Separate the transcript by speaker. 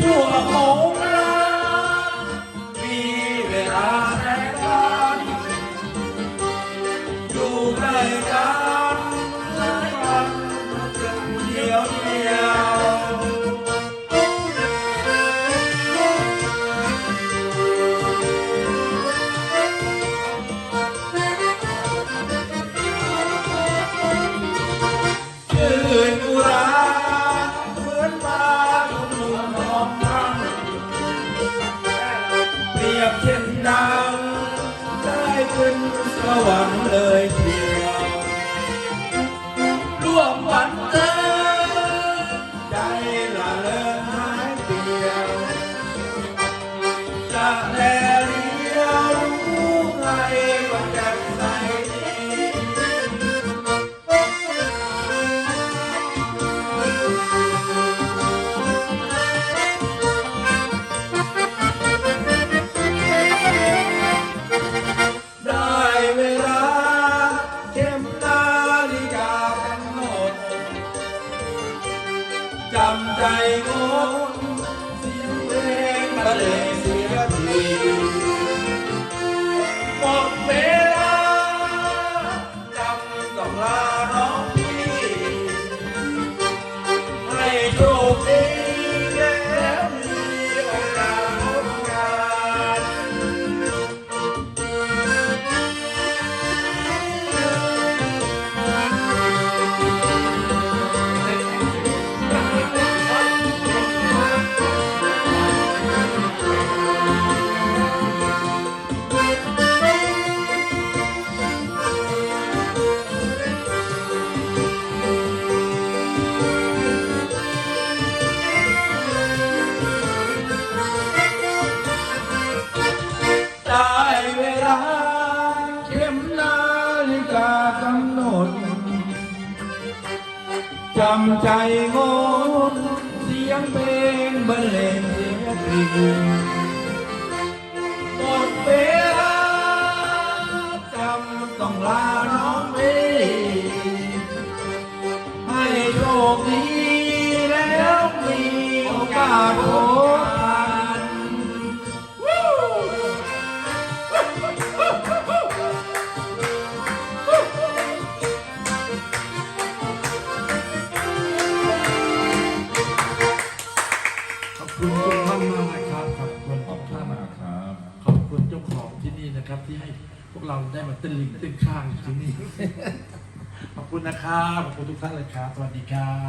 Speaker 1: 做了。 ก็หวังเลยเชียวร่วมวันเจอใจละเลินหายเปลี่ยวจะแลเรียวรู้ใครว่าจะใส่ ใจ จำใจงดเสียงเพลงบรรเลงเสียงเพลง
Speaker 2: คุณทุกท่านมากนะครับขอบคุณ
Speaker 1: ขอบ
Speaker 2: ทุก
Speaker 1: คุ
Speaker 2: ท่า
Speaker 1: ณ
Speaker 2: น
Speaker 1: มากครับ
Speaker 2: ขอบคุณเจ้าของที่นี่นะครับ ที่ให้พวกเราได้มาเต้นลิงเต้นข้างอยู่ที่นี่ ขอบคุณนะครับขอบคุณทุกท่านเลยครับ สวัสดีครับ